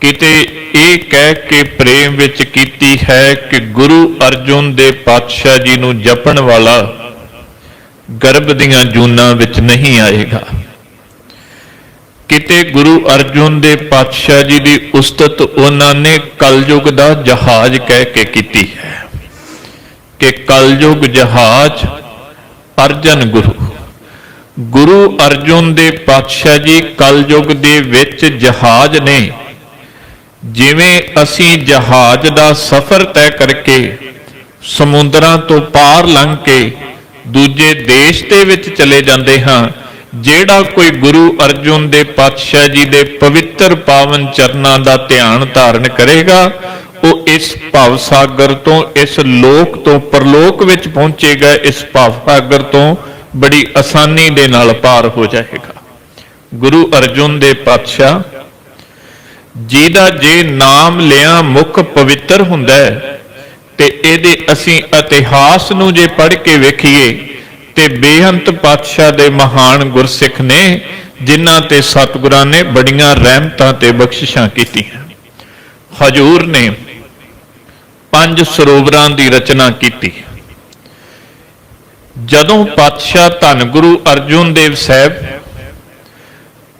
ਕਿਤੇ ਇਹ ਕਹਿ ਕੇ ਪ੍ਰੇਮ ਵਿੱਚ ਕੀਤੀ ਹੈ ਕਿ ਗੁਰੂ ਅਰਜੁਨ ਦੇ ਪਾਤਸ਼ਾਹ ਜੀ ਨੂੰ ਜਪਣ ਵਾਲਾ ਗਰਭ ਦੀਆਂ ਜੂਨਾਂ ਵਿੱਚ ਨਹੀਂ ਆਏਗਾ। ਕਿਤੇ ਗੁਰੂ ਅਰਜੁਨ ਦੇ ਪਾਤਸ਼ਾਹ ਜੀ ਦੀ ਉਸਤਤ ਉਹਨਾਂ ਨੇ ਕਲਯੁਗ ਦਾ ਜਹਾਜ਼ ਕਹਿ ਕੇ ਕੀਤੀ ਹੈ ਕਿ ਕਲਯੁਗ ਜਹਾਜ਼ ਅਰਜਨ ਗੁਰੂ। ਗੁਰੂ ਅਰਜੁਨ ਦੇ ਪਾਤਸ਼ਾਹ ਜੀ ਕਲਯੁਗ ਦੇ ਵਿੱਚ ਜਹਾਜ਼ ਨੇ ਜਿਵੇਂ ਅਸੀਂ ਜਹਾਜ਼ ਦਾ ਸਫ਼ਰ ਤੈਅ ਕਰਕੇ ਸਮੁੰਦਰਾਂ ਤੋਂ ਪਾਰ ਲੰਘ ਕੇ ਦੂਜੇ ਦੇਸ਼ ਦੇ ਵਿੱਚ ਚਲੇ ਜਾਂਦੇ ਹਾਂ, ਜਿਹੜਾ ਕੋਈ ਗੁਰੂ ਅਰਜੁਨ ਦੇ ਪਾਤਸ਼ਾਹ ਜੀ ਦੇ ਪਵਿੱਤਰ ਪਾਵਨ ਚਰਨਾਂ ਦਾ ਧਿਆਨ ਧਾਰਨ ਕਰੇਗਾ, ਉਹ ਇਸ ਭਵ ਸਾਗਰ ਤੋਂ, ਇਸ ਲੋਕ ਤੋਂ, ਪਰਲੋਕ ਵਿੱਚ ਪਹੁੰਚੇਗਾ, ਇਸ ਭਵ ਸਾਗਰ ਤੋਂ ਬੜੀ ਆਸਾਨੀ ਦੇ ਨਾਲ ਪਾਰ ਹੋ ਜਾਏਗਾ। ਗੁਰੂ ਅਰਜੁਨ ਦੇ ਪਾਤਸ਼ਾਹ ਜਿਹਦਾ ਜੇ ਨਾਮ ਲਿਆ ਮੁਖ ਪਵਿੱਤਰ ਹੁੰਦਾ ਹੈ, ਤੇ ਇਹਦੇ ਅਸੀਂ ਇਤਿਹਾਸ ਨੂੰ ਜੇ ਪੜ੍ਹ ਕੇ ਵੇਖੀਏ, ਤੇ ਬੇਅੰਤ ਪਾਤਸ਼ਾਹ ਦੇ ਮਹਾਨ ਗੁਰਸਿੱਖ ਨੇ ਜਿਨ੍ਹਾਂ ਤੇ ਸਤਿਗੁਰਾਂ ਨੇ ਬੜੀਆਂ ਰਹਿਮਤਾਂ ਤੇ ਬਖਸ਼ਿਸ਼ਾਂ ਕੀਤੀਆਂ। ਹਜੂਰ ਨੇ ਪੰਜ ਸਰੋਵਰਾਂ ਦੀ ਰਚਨਾ ਕੀਤੀ। ਜਦੋਂ ਪਾਤਸ਼ਾਹ ਧੰਨ ਗੁਰੂ ਅਰਜੁਨ ਦੇਵ ਸਾਹਿਬ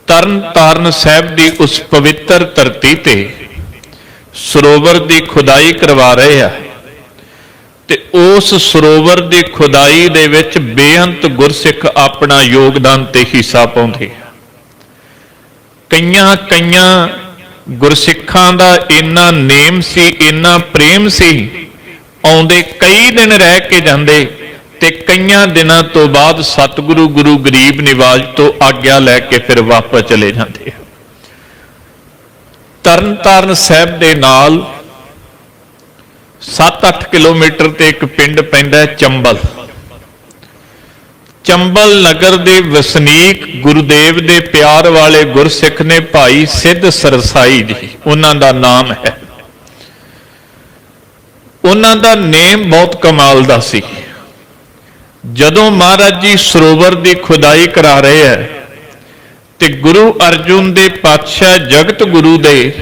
ਤਰਨ ਤਾਰਨ ਸਾਹਿਬ ਦੀ ਉਸ ਪਵਿੱਤਰ ਧਰਤੀ ਤੇ ਸਰੋਵਰ ਦੀ ਖੁਦਾਈ ਕਰਵਾ ਰਹੇ ਆ। ਤੇ ਉਸ ਸਰੋਵਰ ਦੀ ਖੁਦਾਈ ਦੇ ਵਿੱਚ ਬੇਅੰਤ ਗੁਰਸਿੱਖ ਆਪਣਾ ਯੋਗਦਾਨ ਤੇ ਹਿੱਸਾ ਪਾਉਂਦੇ ਆ। ਕਈਆਂ ਕਈਆਂ ਗੁਰਸਿੱਖਾਂ ਦਾ ਇੰਨਾ ਨੇਮ ਸੀ, ਇੰਨਾ ਪ੍ਰੇਮ ਸੀ, ਆਉਂਦੇ ਕਈ ਦਿਨ ਰਹਿ ਕੇ ਜਾਂਦੇ ਤੇ ਕਈਆਂ ਦਿਨਾਂ ਤੋਂ ਬਾਅਦ ਸਤਿਗੁਰੂ ਗੁਰੂ ਗਰੀਬ ਨਿਵਾਜ ਤੋਂ ਆਗਿਆ ਲੈ ਕੇ ਫਿਰ ਵਾਪਸ ਚਲੇ ਜਾਂਦੇ ਆ। ਤਰਨਤਾਰਨ ਸਾਹਿਬ ਦੇ ਨਾਲ 7-8 ਕਿਲੋਮੀਟਰ ਤੇ ਇੱਕ ਪਿੰਡ ਪੈਂਦਾ ਚੰਬਲ। ਚੰਬਲ ਨਗਰ ਦੇ ਵਸਨੀਕ ਗੁਰਦੇਵ ਦੇ ਪਿਆਰ ਵਾਲੇ ਗੁਰਸਿੱਖ ਨੇ ਭਾਈ ਸਿੱਧ ਸਰਸਾਈ ਜੀ, ਉਹਨਾਂ ਦਾ ਨਾਮ ਹੈ। ਉਹਨਾਂ ਦਾ ਨੇਮ ਬਹੁਤ ਕਮਾਲ ਦਾ ਸੀ। ਜਦੋਂ ਮਹਾਰਾਜ ਜੀ ਸਰੋਵਰ ਦੀ ਖੁਦਾਈ ਕਰਾ ਰਹੇ ਹੈ ਤੇ ਗੁਰੂ ਅਰਜੁਨ ਦੇ ਪਾਤਸ਼ਾਹ ਜਗਤ ਗੁਰੂ ਦੇ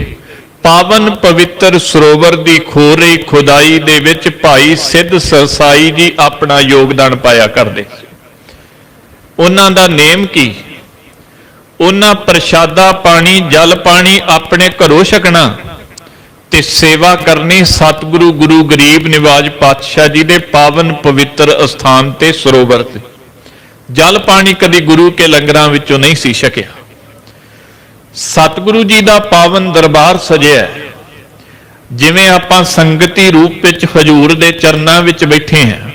ਪਾਵਨ ਪਵਿੱਤਰ ਸਰੋਵਰ ਦੀ ਖੋਰੀ ਖੁਦਾਈ ਦੇ ਵਿੱਚ ਭਾਈ ਸਿੱਧ ਸਰਸਾਈ ਜੀ ਆਪਣਾ ਯੋਗਦਾਨ ਪਾਇਆ ਕਰਦੇ। ਉਹਨਾਂ ਦਾ ਨੇਮ ਕੀ? ਉਹਨਾਂ ਪ੍ਰਸ਼ਾਦਾ ਪਾਣੀ, ਜਲ ਪਾਣੀ ਆਪਣੇ ਘਰੋਂ ਛਕਣਾ। ਤੇ ਸੇਵਾ ਕਰਨੀ ਸਤਿਗੁਰੂ ਗੁਰੂ ਗਰੀਬ ਨਿਵਾਜ ਪਾਤਸ਼ਾਹ ਜੀ ਦੇ ਪਾਵਨ ਪਵਿੱਤਰ ਅਸਥਾਨ ਤੇ ਸਰੋਵਰ ਤੇ। ਜਲ ਪਾਣੀ ਕਦੀ ਗੁਰੂ ਕੇ ਲੰਗਰਾਂ ਵਿੱਚੋਂ ਨਹੀਂ ਸੀ ਛਕਿਆ। ਸਤਿਗੁਰੂ ਜੀ ਦਾ ਪਾਵਨ ਦਰਬਾਰ ਸਜਿਆ ਜਿਵੇਂ ਆਪਾਂ ਸੰਗਤੀ ਰੂਪ ਵਿੱਚ ਹਜੂਰ ਦੇ ਚਰਨਾਂ ਵਿੱਚ ਬੈਠੇ ਹਾਂ,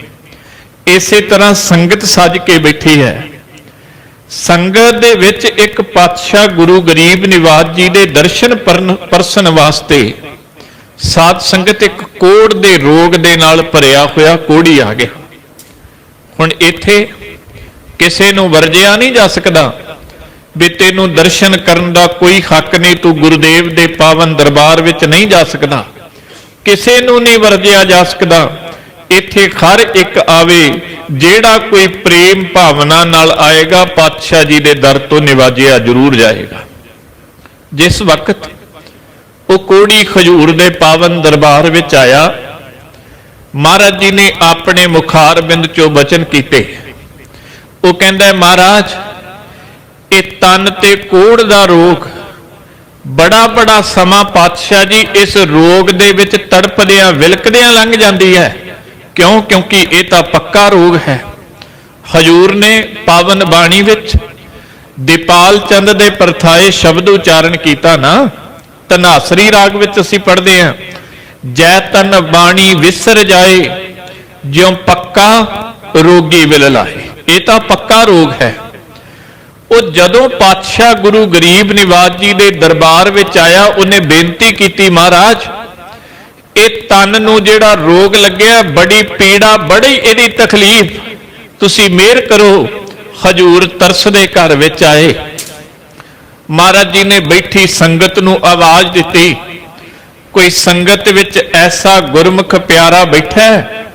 ਇਸੇ ਤਰ੍ਹਾਂ ਸੰਗਤ ਸਜ ਕੇ ਬੈਠੀ ਹੈ। ਸੰਗਤ ਦੇ ਵਿੱਚ ਇੱਕ ਪਾਤਸ਼ਾਹ ਗੁਰੂ ਗਰੀਬ ਨਿਵਾਜ ਜੀ ਦੇ ਦਰਸ਼ਨ ਪਰਨ- ਪਰਸਨ ਵਾਸਤੇ ਸਾਧ ਸੰਗਤ ਇੱਕ ਕੋੜ ਦੇ ਰੋਗ ਦੇ ਨਾਲ ਭਰਿਆ ਹੋਇਆ ਕੋੜੀ ਆ ਗਿਆ। ਹੁਣ ਇੱਥੇ ਕਿਸੇ ਨੂੰ ਵਰਜਿਆ ਨਹੀਂ ਜਾ ਸਕਦਾ ਵੀ ਤੈਨੂੰ ਦਰਸ਼ਨ ਕਰਨ ਦਾ ਕੋਈ ਹੱਕ ਨਹੀਂ, ਤੂੰ ਗੁਰਦੇਵ ਦੇ ਪਾਵਨ ਦਰਬਾਰ ਵਿੱਚ ਨਹੀਂ ਜਾ ਸਕਦਾ। ਕਿਸੇ ਨੂੰ ਨਹੀਂ ਵਰਜਿਆ ਜਾ ਸਕਦਾ। ਇੱਥੇ ਹਰ ਇੱਕ ਆਵੇ, ਜਿਹੜਾ ਕੋਈ ਪ੍ਰੇਮ ਭਾਵਨਾ ਨਾਲ ਆਏਗਾ, ਪਾਤਸ਼ਾਹ ਜੀ ਦੇ ਦਰ ਤੋਂ ਨਿਵਾਜਿਆ ਜ਼ਰੂਰ ਜਾਏਗਾ। ਜਿਸ ਵਕਤ ਉਹ ਕੋੜੀ ਖਜੂਰ ਦੇ ਪਾਵਨ ਦਰਬਾਰ ਵਿੱਚ ਆਇਆ। ਮਹਾਰਾਜ ਜੀ ਨੇ ਆਪਣੇ ਮੁਖਾਰ ਬਿੰਦ ਚੋਂ ਬਚਨ ਕੀਤੇ। ਉਹ ਕਹਿੰਦਾ, ਮਹਾਰਾਜ, ਇਹ ਤਨ ਤੇ ਕੋੜ ਦਾ ਰੋਗ, ਬੜਾ ਬੜਾ ਸਮਾਂ ਪਾਤਸ਼ਾਹ ਜੀ ਇਸ ਰੋਗ ਦੇ ਵਿੱਚ ਤੜਪਦਿਆਂ, ਵਿਲਕਦਿਆਂ ਲੰਘ ਜਾਂਦੀ ਹੈ। ਕਿਉਂ? ਕਿਉਂਕਿ ਇਹ ਤਾਂ ਪੱਕਾ ਰੋਗ ਹੈ। ਹਜੂਰ ਨੇ ਪਾਵਨ ਬਾਣੀ ਵਿੱਚ ਦੀਪਾਲ ਚੰਦ ਦੇ ਪਰਥਾਏ ਸ਼ਬਦ ਉਚਾਰਨ ਕੀਤਾ ਨਾ। ਤਨਾਸਰੀ ਰਾਗ ਵਿੱਚ ਅਸੀਂ ਪੜ੍ਹਦੇ ਹਾਂ। ਜੈ ਤਨ ਬਾਣੀ ਵਿਸਰ ਜਾਏ, ਜਿਉ ਪੱਕਾ ਰੋਗੀ ਵਿਲ ਲਾਏ ਇਹ ਤਾਂ ਪੱਕਾ ਰੋਗ ਹੈ। ਉਹ ਜਦੋਂ ਪਾਤਸ਼ਾਹ ਗੁਰੂ ਗਰੀਬ ਨਿਵਾਜ ਜੀ ਦੇ ਦਰਬਾਰ ਵਿੱਚ ਆਇਆ, ਉਹਨੇ ਬੇਨਤੀ ਕੀਤੀ, ਮਹਾਰਾਜ, ਇਹ ਤਨ ਨੂੰ ਜਿਹੜਾ ਰੋਗ ਲੱਗਿਆ, ਬੜੀ ਪੀੜਾ, ਬੜੀ ਇਹਦੀ ਤਕਲੀਫ, ਤੁਸੀਂ ਮਿਹਰ ਕਰੋ, ਹਜੂਰ ਤਰਸ ਦੇ ਘਰ ਵਿੱਚ ਆਏ। ਮਹਾਰਾਜ ਜੀ ਨੇ ਬੈਠੀ ਸੰਗਤ ਨੂੰ ਆਵਾਜ਼ ਦਿੱਤੀ, ਕੋਈ ਸੰਗਤ ਵਿੱਚ ਐਸਾ ਗੁਰਮੁਖ ਪਿਆਰਾ ਬੈਠਾ ਹੈ,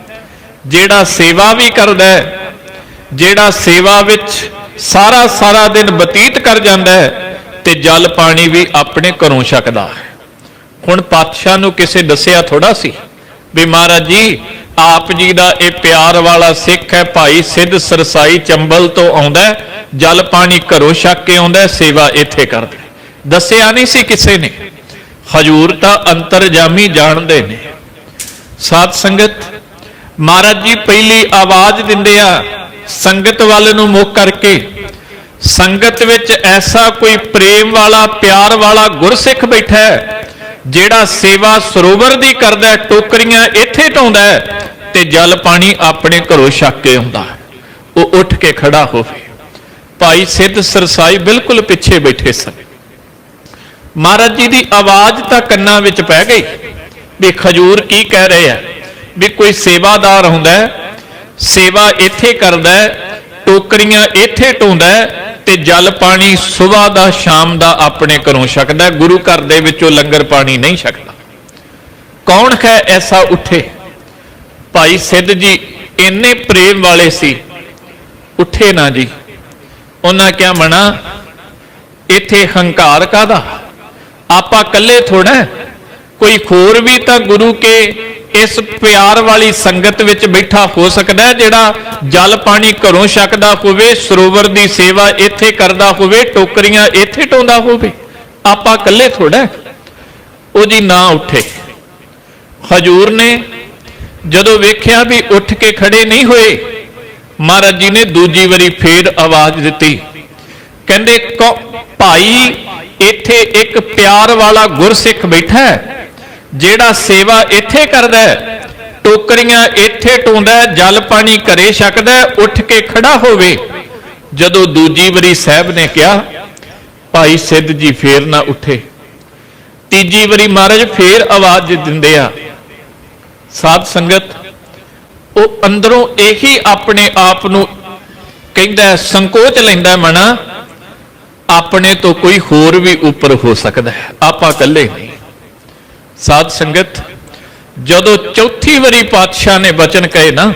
ਜਿਹੜਾ ਸੇਵਾ ਵੀ ਕਰਦਾ ਹੈ, ਜਿਹੜਾ ਸੇਵਾ ਵਿੱਚ ਸਾਰਾ ਸਾਰਾ ਦਿਨ ਬਤੀਤ ਕਰ ਜਾਂਦਾ ਹੈ ਤੇ ਜਲ ਪਾਣੀ ਵੀ ਆਪਣੇ ਘਰੋਂ ਛਕਦਾ ਹੈ। ਹੁਣ ਪਾਤਸ਼ਾਹ ਨੂੰ ਕਿਸੇ ਦੱਸਿਆ ਥੋੜਾ ਸੀ ਵੀ ਮਹਾਰਾਜ ਜੀ ਆਪ ਜੀ ਦਾ ਇਹ ਪਿਆਰ ਵਾਲਾ ਸਿੱਖ ਹੈ, ਭਾਈ ਸਿੱਧ ਸਰਸਾਈ ਚੰਬਲ ਤੋਂ ਆਉਂਦਾ ਜਲ ਪਾਣੀ ਘਰੋਂ ਛੱਕ ਕੇ ਆਉਂਦਾ ਸੇਵਾ ਇੱਥੇ ਕਰਦਾ ਦੱਸਿਆ ਨਹੀਂ ਸੀ ਕਿਸੇ ਨੇ। ਹਜੂਰ ਤਾਂ ਅੰਤਰਜਾਮੀ ਜਾਣਦੇ ਨੇ। ਸਾਧ ਸੰਗਤ, ਮਹਾਰਾਜ ਜੀ ਪਹਿਲੀ ਆਵਾਜ਼ ਦਿੰਦੇ ਆ, ਸੰਗਤ ਵੱਲ ਨੂੰ ਮੁੱਖ ਕਰਕੇ। ਸੰਗਤ ਵਿੱਚ ਐਸਾ ਕੋਈ ਪ੍ਰੇਮ ਵਾਲਾ, ਪਿਆਰ ਵਾਲਾ ਗੁਰਸਿੱਖ ਬੈਠਾ ਹੈ ਜਿਹੜਾ ਸੇਵਾ ਸਰੋਵਰ ਦੀ ਕਰਦਾ ਟੋਕਰੀਆਂ ਇੱਥੇ ਢਾਉਂਦਾ ਤੇ ਜਲ ਪਾਣੀ ਆਪਣੇ ਘਰੋਂ ਛੱਕ ਕੇ ਆਉਂਦਾ ਉਹ ਉੱਠ ਕੇ ਖੜਾ ਹੋਵੇ। ਭਾਈ ਸਿੱਧ ਸਰਸਾਈ ਬਿਲਕੁਲ ਪਿੱਛੇ ਬੈਠੇ ਸਨ। ਮਹਾਰਾਜ ਜੀ ਦੀ ਆਵਾਜ਼ ਤਾਂ ਕੰਨਾਂ ਵਿੱਚ ਪੈ ਗਈ ਵੀ ਖਜੂਰ ਕੀ ਕਹਿ ਰਹੇ ਆ ਵੀ ਕੋਈ ਸੇਵਾਦਾਰ ਹੁੰਦਾ ਸੇਵਾ ਇੱਥੇ ਕਰਦਾ ਟੋਕਰੀਆਂ ਇੱਥੇ ਢੋਂਦਾ ਤੇ ਜਲ ਪਾਣੀ ਸਵੇਰ ਦਾ, ਸ਼ਾਮ ਦਾ ਆਪਣੇ ਘਰੋਂ ਛਕਦਾ। ਗੁਰੂ ਘਰ ਦੇ ਵਿੱਚੋਂ ਲੰਗਰ ਪਾਣੀ ਨਹੀਂ ਛਕਦਾ। ਕੌਣ ਹੈ ਐਸਾ ਉੱਠੇ? ਭਾਈ ਸਿੱਧ ਜੀ, ਇੰਨੇ ਪ੍ਰੇਮ ਵਾਲੇ ਸੀ। ਉੱਠੇ ਨਾ ਜੀ। ਉਹਨਾਂ ਕਿਹਾ, ਮਣਾ, ਇੱਥੇ ਹੰਕਾਰ ਕਾਦਾ ਆਪਾਂ ਇਕੱਲੇ ਥੋੜਾ ਕੋਈ ਹੋਰ ਵੀ ਤਾਂ ਗੁਰੂ ਕੇ ਇਸ ਪਿਆਰ ਵਾਲੀ ਸੰਗਤ ਵਿੱਚ ਬੈਠਾ ਹੋ ਸਕਦਾ ਜਿਹੜਾ ਜਲ ਪਾਣੀ ਘਰੋਂ ਛਕਦਾ ਹੋਵੇ, ਸਰੋਵਰ ਦੀ ਸੇਵਾ ਇੱਥੇ ਕਰਦਾ ਹੋਵੇ, ਟੋਕਰੀਆਂ ਇੱਥੇ ਢੋਂਦਾ ਹੋਵੇ। ਆਪਾਂ ਇਕੱਲੇ ਥੋੜਾ ਹੈ। ਨਾ ਉੱਠੇ। ਹਜੂਰ ਨੇ ਜਦੋਂ ਵੇਖਿਆ ਵੀ ਉੱਠ ਕੇ ਖੜੇ ਨਹੀਂ ਹੋਏ, ਮਹਾਰਾਜ ਜੀ ਨੇ ਦੂਜੀ ਵਾਰੀ ਫੇਰ ਆਵਾਜ਼ ਦਿੱਤੀ। ਕਹਿੰਦੇ ਕੌ- ਭਾਈ, ਇੱਥੇ ਇੱਕ ਪਿਆਰ ਵਾਲਾ ਗੁਰਸਿੱਖ ਬੈਠਾ ਹੈ। ਜਿਹੜਾ ਸੇਵਾ ਇੱਥੇ ਕਰਦਾ ਹੈ, ਟੋਕਰੀਆਂ ਇੱਥੇ ਢੋਂਦਾ ਜਲ ਪਾਣੀ ਘਰੇ ਛਕਦਾ ਉੱਠ ਕੇ ਖੜਾ ਹੋਵੇ। ਜਦੋਂ ਦੂਜੀ ਵਾਰੀ ਸਾਹਿਬ ਨੇ ਕਿਹਾ, ਭਾਈ ਸਿੱਧ ਜੀ, ਫੇਰ ਨਾ ਉੱਠੇ। ਤੀਜੀ ਵਾਰੀ ਮਹਾਰਾਜ ਫੇਰ ਆਵਾਜ਼ ਦਿੰਦੇ ਆ, ਸਾਧ ਸੰਗਤ, ਉਹ ਅੰਦਰੋਂ ਇਹੀ ਆਪਣੇ ਆਪ ਨੂੰ ਕਹਿੰਦਾ ਸੰਕੋਚ ਲੈਂਦਾ ਮਨਾ, ਆਪਣੇ ਤੋਂ ਕੋਈ ਹੋਰ ਵੀ ਉੱਪਰ ਹੋ ਸਕਦਾ ਆਪਾਂ ਇਕੱਲੇ ਨਹੀਂ। ਸਾਧ ਸੰਗਤ, ਜਦੋਂ ਚੌਥੀ ਵਾਰੀ ਪਾਤਸ਼ਾਹ ਨੇ ਬਚਨ ਕਹੇ ਨਾ,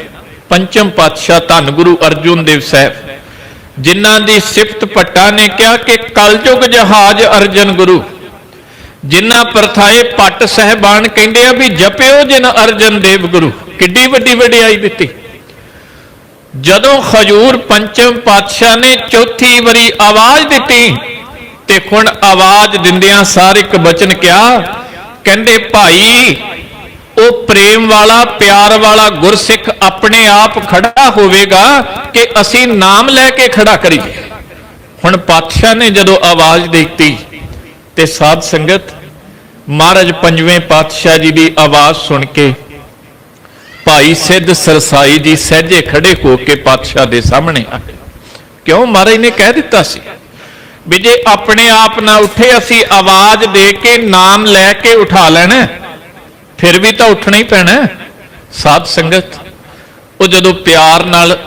ਪੰਚਮ ਪਾਤਸ਼ਾਹ ਧੰਨ ਗੁਰੂ ਅਰਜੁਨ ਦੇਵ ਸਾਹਿਬ, ਜਿਨ੍ਹਾਂ ਦੀ ਸਿਫਤ ਭੱਟਾ ਨੇ ਕਿਹਾ ਕਿ ਕਲਯੁਗ ਜਹਾਜ ਅਰਜਨ ਗੁਰੂ, ਜਿਨ੍ਹਾਂ ਪਰਥਾਏ ਪੱਟ ਸਹਿਬਾਨ ਕਹਿੰਦੇ ਆ ਵੀ ਜਪਿਓ ਜਿਨ ਅਰਜਨ ਦੇਵ ਗੁਰੂ, ਕਿੱਡੀ ਵੱਡੀ ਵਡਿਆਈ ਦਿੱਤੀ। ਜਦੋਂ ਖਜੂਰ ਪੰਚਮ ਪਾਤਸ਼ਾਹ ਨੇ ਚੌਥੀ ਵਾਰੀ ਆਵਾਜ਼ ਦਿੱਤੀ, ਤੇ ਹੁਣ ਆਵਾਜ਼ ਦਿੰਦਿਆਂ ਸਾਰ ਇੱਕ ਬਚਨ ਕਿਹਾ ਕਹਿੰਦੇ, ਭਾਈ, ਉਹ ਪ੍ਰੇਮ ਵਾਲਾ, ਪਿਆਰ ਵਾਲਾ ਗੁਰਸਿੱਖ ਆਪਣੇ ਆਪ ਖੜਾ ਹੋਵੇਗਾ ਕਿ ਅਸੀਂ ਨਾਮ ਲੈ ਕੇ ਖੜਾ ਕਰੀਏ? ਹੁਣ ਪਾਤਸ਼ਾਹ ਨੇ ਜਦੋਂ ਆਵਾਜ਼ ਦਿੱਤੀ ਤੇ ਸਾਧ ਸੰਗਤ, ਮਹਾਰਾਜ ਪੰਜਵੇਂ ਪਾਤਸ਼ਾਹ ਜੀ ਦੀ ਆਵਾਜ਼ ਸੁਣ ਕੇ, ਭਾਈ, ਸਿੱਧ ਸਰਸਾਈ ਜੀ ਸਹਿਜੇ ਖੜੇ ਹੋ ਕੇ ਪਾਤਸ਼ਾਹ ਦੇ ਸਾਹਮਣੇ ਆਏ। ਕਿਉਂ? ਮਹਾਰਾਜ ਨੇ ਕਹਿ ਦਿੱਤਾ ਸੀ। ਵੀ ਜੇ ਆਪਣੇ ਆਪ ਨਾ ਉੱਠੇ, ਅਸੀਂ ਆਵਾਜ਼ ਦੇ ਕੇ ਨਾਮ ਲੈ ਕੇ ਉਠਾ ਲੈਣਾ, ਫਿਰ ਵੀ ਤਾਂ ਉੱਠਣਾ ਹੀ ਪੈਣਾ। ਸਾਧ ਸੰਗਤ, ਉਹ ਜਦੋਂ ਪਿਆਰ ਨਾਲ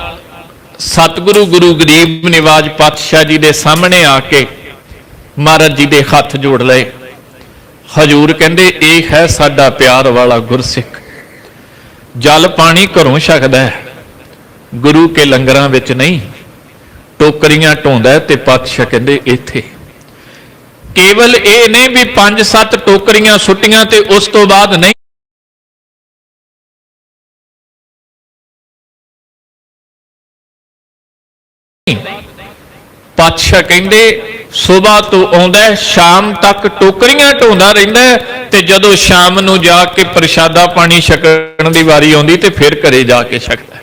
ਸਤਿਗੁਰੂ ਗੁਰੂ ਗਰੀਬ ਨਿਵਾਜ ਪਾਤਸ਼ਾਹ ਜੀ ਦੇ ਸਾਹਮਣੇ ਆ ਕੇ ਮਹਾਰਾਜ ਜੀ ਦੇ ਹੱਥ ਜੋੜ ਲਏ। ਹਜੂਰ ਕਹਿੰਦੇ, ਇਹ ਹੈ ਸਾਡਾ ਪਿਆਰ ਵਾਲਾ ਗੁਰਸਿੱਖ। ਜਲ ਪਾਣੀ ਘਰੋਂ ਛਕਦਾ ਹੈ, ਗੁਰੂ ਕੇ ਲੰਗਰਾਂ ਵਿੱਚ ਨਹੀਂ। ਟੋਕਰੀਆਂ ਢੋਂਦਾ ਤੇ ਪਾਤਸ਼ਾਹ ਕਹਿੰਦੇ ਇੱਥੇ। ਕੇਵਲ ਇਹ ਨਹੀਂ ਵੀ ਪੰਜ ਸੱਤ ਟੋਕਰੀਆਂ ਸੁੱਟੀਆਂ ਤੇ ਉਸ ਤੋਂ ਬਾਅਦ ਨਹੀਂ। ਪਾਤਸ਼ਾਹ ਕਹਿੰਦੇ, ਸਵੇਰ ਤੋਂ ਆਉਂਦਾ ਸ਼ਾਮ ਤੱਕ ਟੋਕਰੀਆਂ ਢੋਂਦਾ ਰਹਿੰਦਾ ਤੇ ਜਦੋਂ ਸ਼ਾਮ ਨੂੰ ਜਾ ਕੇ ਪ੍ਰਸ਼ਾਦਾ ਪਾਣੀ ਛਕਣ ਦੀ ਵਾਰੀ ਆਉਂਦੀ ਤੇ ਫਿਰ ਘਰੇ ਜਾ ਕੇ ਛਕਦਾ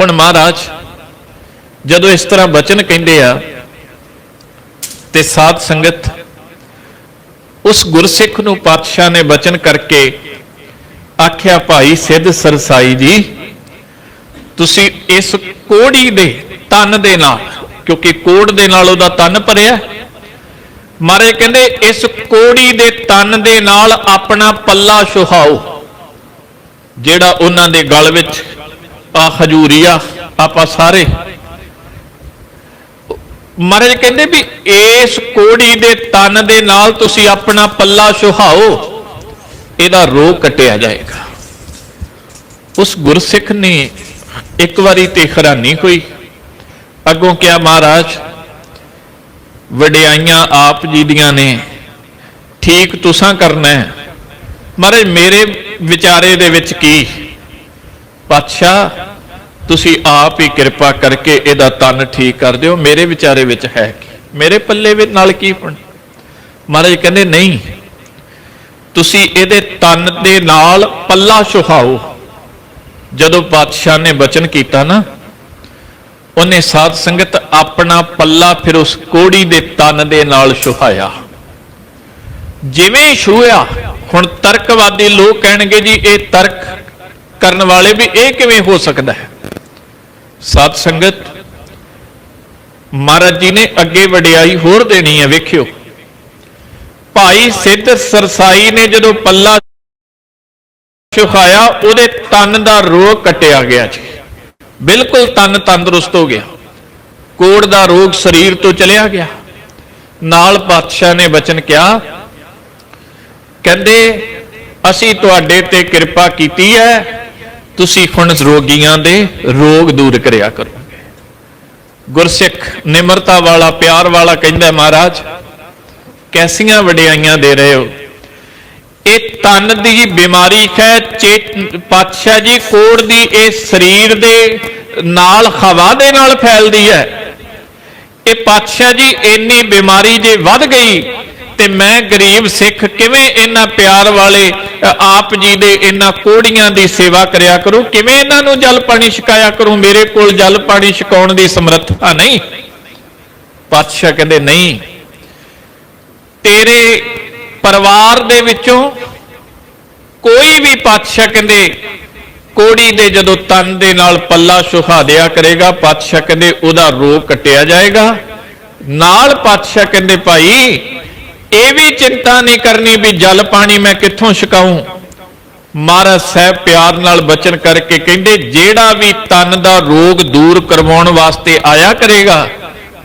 ਹੁਣ ਮਹਾਰਾਜ ਜਦੋਂ ਇਸ ਤਰ੍ਹਾਂ ਬਚਨ ਕਹਿੰਦੇ ਆ ਤੇ ਸਾਧ ਸੰਗਤ ਉਸ ਗੁਰਸਿੱਖ ਨੂੰ ਪਾਤਸ਼ਾਹ ਨੇ ਬਚਨ ਕਰਕੇ ਆਖਿਆ, ਭਾਈ ਸਿੱਧ ਸਰਸਾਈ ਜੀ, ਤੁਸੀਂ ਇਸ ਕੋੜੀ ਦੇ ਤਨ ਦੇ ਨਾਲ, ਕਿਉਂਕਿ ਕੋੜ ਦੇ ਨਾਲ ਉਹਦਾ ਤਨ ਭਰਿਆ। ਮਾਰੇ ਕਹਿੰਦੇ, ਇਸ ਕੋੜੀ ਦੇ ਤਨ ਦੇ ਨਾਲ ਆਪਣਾ ਪੱਲਾ ਸੁਹਾਓ, ਜਿਹੜਾ ਉਹਨਾਂ ਦੇ ਗਲ ਵਿੱਚ, ਆ ਹਜੂਰੀਆ ਆਪਾਂ ਸਾਰੇ ਮਹਾਰਾਜ ਕਹਿੰਦੇ ਵੀ ਇਸ ਕੋੜੀ ਦੇ ਤਨ ਦੇ ਨਾਲ ਤੁਸੀਂ ਆਪਣਾ ਪੱਲਾ ਸੁਹਾਓ, ਇਹਦਾ ਰੋਗ ਕਟਿਆ ਜਾਏਗਾ। ਉਸ ਗੁਰਸਿੱਖ ਨੇ ਇੱਕ ਵਾਰੀ ਤੇ ਹੈਰਾਨੀ ਹੋਈ। ਅੱਗੋਂ ਕਿਹਾ, ਮਹਾਰਾਜ, ਵਡਿਆਈਆਂ ਆਪ ਜੀ ਦੀਆਂ ਨੇ, ਠੀਕ ਤੁਸਾਂ ਕਰਨਾ ਹੈ। ਮਹਾਰਾਜ, ਮੇਰੇ ਵਿਚਾਰੇ ਦੇ ਵਿੱਚ ਕੀ? ਪਾਤਸ਼ਾਹ ਤੁਸੀਂ ਆਪ ਹੀ ਕਿਰਪਾ ਕਰਕੇ ਇਹਦਾ ਤਨ ਠੀਕ ਕਰ ਦਿਓ। ਮੇਰੇ ਵਿਚਾਰੇ ਵਿੱਚ ਹੈ ਕੀ? ਮੇਰੇ ਪੱਲੇ ਵਿੱਚ ਨਾਲ ਕੀ ਹੁਣ? ਮਹਾਰਾਜ ਕਹਿੰਦੇ, ਨਹੀਂ, ਤੁਸੀਂ ਇਹਦੇ ਤਨ ਦੇ ਨਾਲ ਪੱਲਾ ਸੁਹਾਓ। ਜਦੋਂ ਪਾਤਸ਼ਾਹ ਨੇ ਬਚਨ ਕੀਤਾ ਨਾ, ਉਹਨੇ ਸਾਧ ਸੰਗਤ ਆਪਣਾ ਪੱਲਾ ਫਿਰ ਉਸ ਕੋੜੀ ਦੇ ਤਨ ਦੇ ਨਾਲ ਸੁਹਾਇਆ। ਜਿਵੇਂ ਹੀ ਛੂਇਆ ਹੁਣ ਤਰਕਵਾਦੀ ਲੋਕ ਕਹਿਣਗੇ ਜੀ, ਇਹ ਤਰਕ ਕਰਨ ਵਾਲੇ ਵੀ ਇਹ ਕਿਵੇਂ ਹੋ ਸਕਦਾ ਹੈ? ਸਾਧ ਸੰਗਤ, ਮਹਾਰਾਜ ਜੀ ਨੇ ਅੱਗੇ ਵਡਿਆਈ ਹੋਰ ਦੇਣੀ ਹੈ, ਵੇਖਿਓ। ਭਾਈ ਸਿੱਧ ਸਰਸਾਈ ਨੇ ਜਦੋਂ ਪੱਲਾ ਸੁਖਾਇਆ, ਉਹਦੇ ਤਨ ਦਾ ਰੋਗ ਕਟਿਆ ਗਿਆ ਜੀ। ਬਿਲਕੁਲ ਤਨ ਤੰਦਰੁਸਤ ਹੋ ਗਿਆ। ਕੋੜ ਦਾ ਰੋਗ ਸਰੀਰ ਤੋਂ ਚਲਿਆ ਗਿਆ। ਨਾਲ ਪਾਤਸ਼ਾਹ ਨੇ ਬਚਨ ਕਿਹਾ, ਕਹਿੰਦੇ, ਅਸੀਂ ਤੁਹਾਡੇ ਤੇ ਕਿਰਪਾ ਕੀਤੀ ਹੈ ਤੁਸੀਂ ਹੁਣ ਰੋਗੀਆਂ ਦੇ ਰੋਗ ਦੂਰ ਕਰਿਆ ਕਰੋਗੇ ਗੁਰਸਿੱਖ ਨਿਮਰਤਾ ਵਾਲਾ, ਪਿਆਰ ਵਾਲਾ ਕਹਿੰਦਾ ਮਹਾਰਾਜ, ਕੈਸੀਆਂ ਵਡਿਆਈਆਂ ਦੇ ਰਹੇ ਹੋ। ਇਹ ਤਨ ਦੀ ਬਿਮਾਰੀ ਹੈ ਚੇਤ ਪਾਤਸ਼ਾਹ ਜੀ, ਕੋੜ ਦੀ ਇਹ ਸਰੀਰ ਦੇ ਨਾਲ ਹਵਾ ਦੇ ਨਾਲ ਫੈਲਦੀ ਹੈ। ਇਹ ਪਾਤਸ਼ਾਹ ਜੀ, ਇੰਨੀ ਬਿਮਾਰੀ ਜੇ ਵੱਧ ਗਈ ਤੇ ਮੈਂ ਗਰੀਬ ਸਿੱਖ ਕਿਵੇਂ ਇਹਨਾਂ ਪਿਆਰ ਵਾਲੇ ਆਪ ਜੀ ਦੇ ਇਹਨਾਂ ਕੋੜੀਆਂ ਦੀ ਸੇਵਾ ਕਰਿਆ ਕਰੂੰ? ਕਿਵੇਂ ਇਹਨਾਂ ਨੂੰ ਜਲ ਪਾਣੀ ਛਕਾਇਆ ਕਰੂੰ? ਮੇਰੇ ਕੋਲ ਜਲ ਪਾਣੀ ਛਕਾਉਣ ਦੀ ਸਮਰੱਥਾ ਨਹੀਂ। ਪਾਤਸ਼ਾਹ ਕਹਿੰਦੇ, ਨਹੀਂ, ਤੇਰੇ ਪਰਿਵਾਰ ਦੇ ਵਿੱਚੋਂ ਕੋਈ ਵੀ ਪਾਤਸ਼ਾਹ ਕਹਿੰਦੇ, ਕੋੜੀ ਦੇ ਜਦੋਂ ਤਨ ਦੇ ਨਾਲ ਪੱਲਾ ਸੁਹਾ ਦਿਆ ਕਰੇਗਾ, ਪਾਤਸ਼ਾਹ ਕਹਿੰਦੇ, ਉਹਦਾ ਰੋਗ ਕਟਿਆ ਜਾਏਗਾ। ਨਾਲ ਪਾਤਸ਼ਾਹ ਕਹਿੰਦੇ, ਭਾਈ ਇਹ ਵੀ ਚਿੰਤਾ ਨਹੀਂ ਕਰਨੀ ਵੀ ਜਲ ਪਾਣੀ ਮੈਂ ਕਿੱਥੋਂ ਛਕਾਉਂ ਮਹਾਰਾਜ ਸਾਹਿਬ ਪਿਆਰ ਨਾਲ ਬਚਨ ਕਰਕੇ ਕਹਿੰਦੇ ਜਿਹੜਾ ਵੀ ਤਨ ਦਾ ਰੋਗ ਦੂਰ ਕਰਵਾਉਣ ਵਾਸਤੇ ਆਇਆ ਕਰੇਗਾ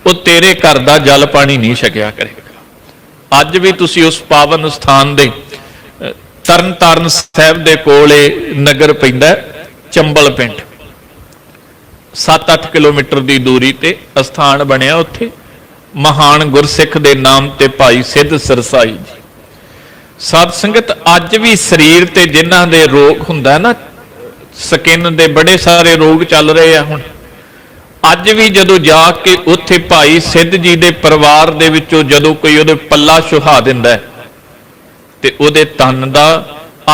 ਉਹ ਤੇਰੇ ਘਰ ਦਾ ਜਲ ਪਾਣੀ ਨਹੀਂ ਛਕਿਆ ਕਰੇਗਾ। ਅੱਜ ਵੀ ਤੁਸੀਂ ਉਸ ਪਾਵਨ ਸਥਾਨ ਦੇ ਅ, ਤਰਨ ਤਾਰਨ ਸਾਹਿਬ ਦੇ ਕੋਲੇ ਨਗਰ ਪੈਂਦਾ ਚੰਬਲ ਪਿੰਡ। 7-8 ਕਿਲੋਮੀਟਰ ਦੀ ਦੂਰੀ ਤੇ ਅਸਥਾਨ ਬਣਿਆ ਉੱਥੇ। ਮਹਾਨ ਗੁਰਸਿੱਖ ਦੇ ਨਾਮ ਤੇ ਭਾਈ ਸਿੱਧ ਸਰਸਾਈ ਜੀ। ਸਾਧ ਸੰਗਤ, ਅੱਜ ਵੀ ਸਰੀਰ ਤੇ ਜਿਨ੍ਹਾਂ ਦੇ ਰੋਗ ਹੁੰਦਾ ਨਾ, ਸਕਿਨ ਦੇ ਬੜੇ ਸਾਰੇ ਰੋਗ ਚੱਲ ਰਹੇ ਆ ਹੁਣ। ਅੱਜ ਵੀ ਜਦੋਂ ਜਾ ਕੇ ਉੱਥੇ ਭਾਈ ਸਿੱਧ ਜੀ ਦੇ ਪਰਿਵਾਰ ਦੇ ਵਿੱਚੋਂ ਜਦੋਂ ਕੋਈ ਉਹਦੇ ਪੱਲਾ ਸੁਹਾ ਦਿੰਦਾ ਤੇ ਉਹਦੇ ਤਨ ਦਾ,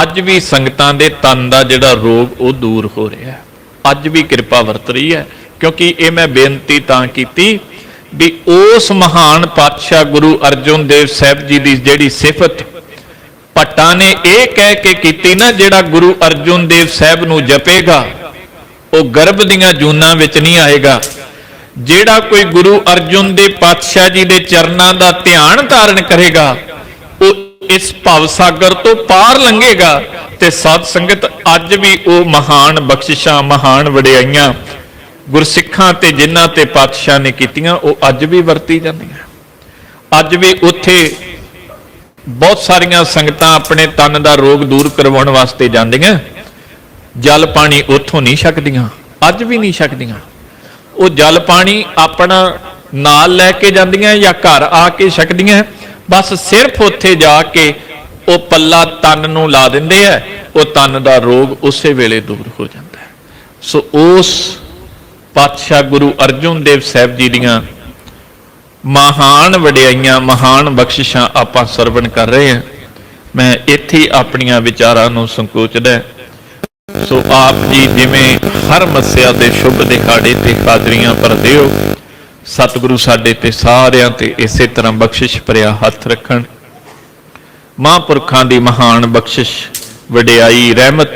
ਅੱਜ ਵੀ ਸੰਗਤਾਂ ਦੇ ਤਨ ਦਾ ਜਿਹੜਾ ਰੋਗ ਉਹ ਦੂਰ ਹੋ ਰਿਹਾ ਅੱਜ ਵੀ ਕਿਰਪਾ ਵਰਤ ਰਹੀ ਹੈ, ਕਿਉਂਕਿ ਇਹ ਮੈਂ ਬੇਨਤੀ ਤਾਂ ਕੀਤੀ ਵੀ ਉਸ ਮਹਾਨ ਪਾਤਸ਼ਾਹ ਗੁਰੂ ਅਰਜਨ ਦੇਵ ਸਾਹਿਬ ਜੀ ਦੀ ਜਿਹੜੀ ਸਿਫਤ ਭੱਟਾਂ ਨੇ ਇਹ ਕਹਿ ਕੇ ਕੀਤੀ ਨਾ, ਜਿਹੜਾ ਗੁਰੂ ਅਰਜਨ ਦੇਵ ਸਾਹਿਬ ਨੂੰ ਜਪੇਗਾ, ਉਹ ਗਰਭ ਦੀਆਂ ਜੂਨਾਂ ਵਿੱਚ ਨਹੀਂ ਆਏਗਾ। ਜਿਹੜਾ ਕੋਈ ਗੁਰੂ ਅਰਜਨ ਦੇ ਪਾਤਸ਼ਾਹ ਜੀ ਦੇ ਚਰਨਾਂ ਦਾ ਧਿਆਨ ਧਾਰਨ ਕਰੇਗਾ, ਉਹ ਇਸ ਭਵ ਸਾਗਰ ਤੋਂ ਪਾਰ ਲੰਘੇਗਾ ਤੇ ਸਾਧ ਸੰਗਤ ਅੱਜ ਵੀ ਉਹ ਮਹਾਨ ਬਖਸ਼ਿਸ਼ਾਂ, ਮਹਾਨ ਵਡਿਆਈਆਂ ਗੁਰਸਿੱਖਾਂ ਤੇ ਜਿਨ੍ਹਾਂ ਤੇ ਪਾਤਸ਼ਾਹ ਨੇ ਕੀਤੀਆਂ, ਉਹ ਅੱਜ ਵੀ ਵਰਤੀ ਜਾਂਦੀਆਂ। ਅੱਜ ਵੀ ਉੱਥੇ ਬਹੁਤ ਸਾਰੀਆਂ ਸੰਗਤਾਂ ਆਪਣੇ ਤਨ ਦਾ ਰੋਗ ਦੂਰ ਕਰਵਾਉਣ ਵਾਸਤੇ ਜਾਂਦੀਆਂ। ਜਲ ਪਾਣੀ ਉੱਥੋਂ ਨਹੀਂ ਛਕਦੀਆਂ, ਅੱਜ ਵੀ ਨਹੀਂ ਛਕਦੀਆਂ। ਉਹ ਜਲ ਪਾਣੀ ਆਪਣਾ ਨਾਲ ਲੈ ਕੇ ਜਾਂਦੀਆਂ ਜਾਂ ਘਰ ਆ ਕੇ ਛਕਦੀਆਂ। ਬਸ ਸਿਰਫ ਉੱਥੇ ਜਾ ਕੇ ਉਹ ਪੱਲਾ ਤਨ ਨੂੰ ਲਾ ਦਿੰਦੇ ਆ, ਉਹ ਤਨ ਦਾ ਰੋਗ ਉਸੇ ਵੇਲੇ ਦੂਰ ਹੋ ਜਾਂਦਾ। ਹੈ ਸੋ ਉਸ ਪਾਤਸ਼ਾਹ ਗੁਰੂ ਅਰਜਨ ਦੇਵ ਸਾਹਿਬ ਜੀ ਦੀਆਂ ਮਹਾਨ ਵਡਿਆਈਆਂ, ਮਹਾਨ ਬਖਸ਼ਿਸ਼ਾਂ ਆਪਾਂ ਸਰਵਣ ਕਰ ਰਹੇ ਹਾਂ। ਮੈਂ ਇੱਥੇ ਆਪਣੀਆਂ ਵਿਚਾਰਾਂ ਨੂੰ ਸੰਕੋਚਦਾ ਸੋ ਆਪ ਜੀ ਜਿਵੇਂ ਹਰ ਮੱਸਿਆ ਦੇ ਸ਼ੁਭ ਦਿਹਾੜੇ ਤੇ ਹਾਜ਼ਰੀਆਂ ਭਰਦੇ ਹੋ, ਸਤਿਗੁਰੂ ਸਾਡੇ ਤੇ ਸਾਰਿਆਂ ਤੇ ਇਸੇ ਤਰ੍ਹਾਂ ਬਖਸ਼ਿਸ਼ ਭਰਿਆ ਹੱਥ ਰੱਖਣ। ਮਹਾਂਪੁਰਖਾਂ ਦੀ ਮਹਾਨ ਬਖਸ਼ਿਸ਼, ਵਡਿਆਈ, ਰਹਿਮਤ